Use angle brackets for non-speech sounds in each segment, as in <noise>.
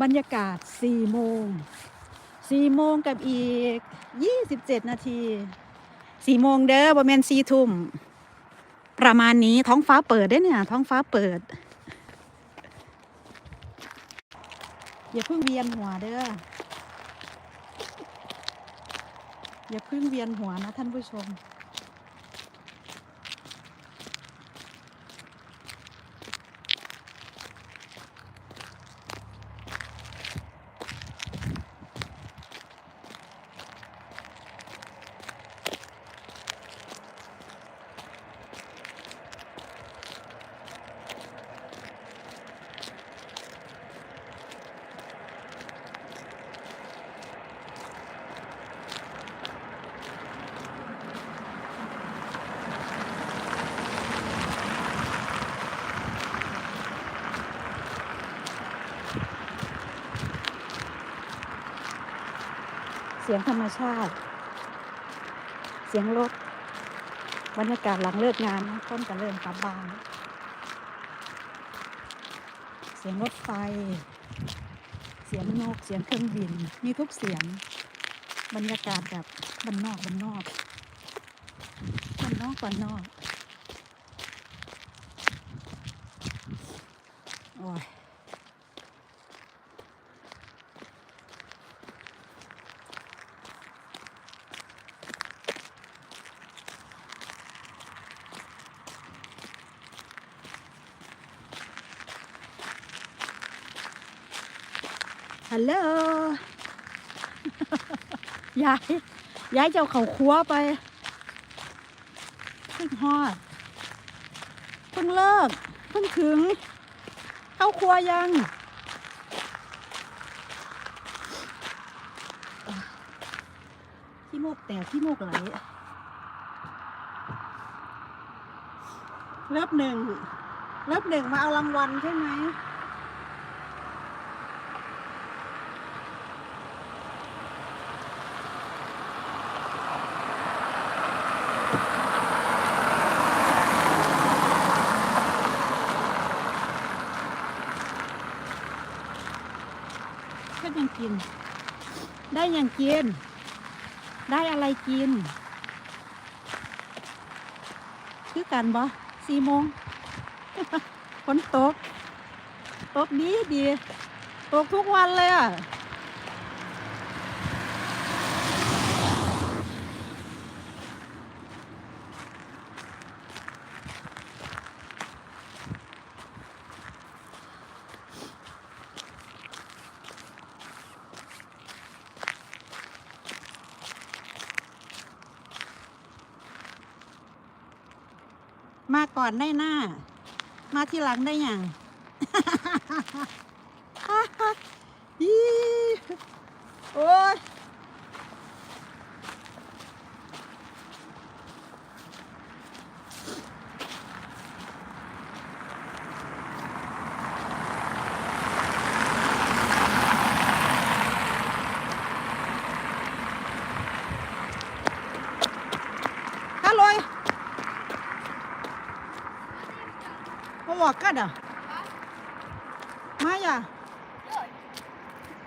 บรรยากาศ 4 โมง 4 โมงกับอีก 27 นาที 4 โมงเด้อบ่แม่น4ทุ่ม ประมาณนี้ท้องฟ้าเปิดได้เนี่ย ท้องฟ้าเปิด อย่าเพิ่งเวียนหัวเด้อ อย่าเพิ่งเวียนหัวนะท่านผู้ชม สียงธรรมชาติ เสียงรถบรรยากาศหลังเลิกงานนะคนก็เริ่มกลับบ้าน เสียงรถไฟ เสียงนก เสียงเครื่องบิน มีทุกเสียง บรรยากาศแบบบ้านนอกบ้านนอกบ้านนอกบ้านนอกโอ้ย ฮัลโหล ยาย ยายเจะเอาเขาครัวไปเพิ่งฮอดเพิ่งเลิกเพิ่งถึง เข้าครัวยัง ที่โมกแตกที่โมกไหล เลิบหนึ่ง เลิบหนึ่งมาเอารางวัลใช่ไหม ก็ยังกิน ได้ยังกิน ได้อะไรกิน คือกันบ่สี่โมงฝนตก ตกดีดี ตกทุกวันเลยอะ มาก่อนได้หน้า มาที่หลังได้อย่างอีโอ้ย มาบอกกันอะมาอย่า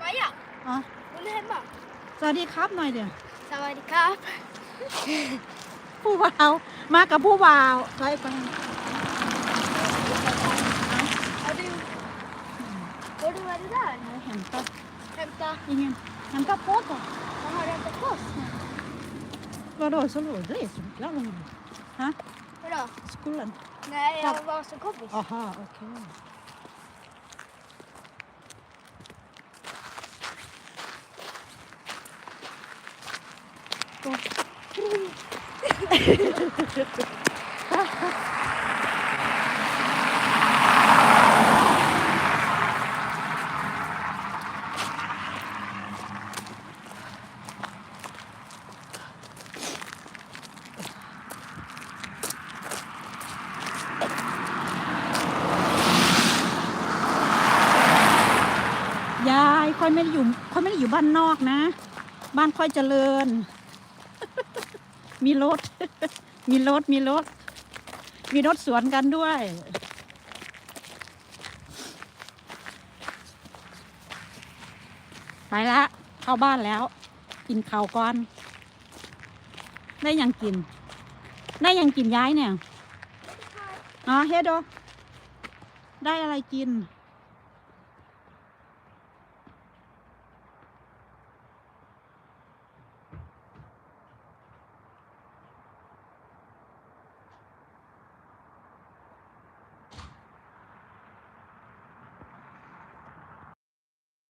มาอะอ๋อ คุณเห็นบอกสวัสดีครับหน่อยเดี๋ยวสวัสดีครับ ผู้บ่าว มากับผู้บ่าวไปไปเอาดูเอาดูมาดูได้เห็นปะ hämta ยังไงเห็นปะโป๊กอะ jag har hämtat post Vadå, så då reser du till London? Ha? vadå Skolan? Nej jag var som kompis Aha, okej. Då- <laughs> ย ค่อยไม่ได้อยู่ค่อยไม่ได้อยู่บ้านนอกนะ บ้านค่อยเจริญ มีรถ มีรถ มีรถ มีรถสวนกันด้วย ไปละเข้าบ้านแล้ว กินข้าวก่อน ได้หยังกิน ได้หยังกินย้ายเนี่ย อ๋อเฮดโดได้อะไรกินๆ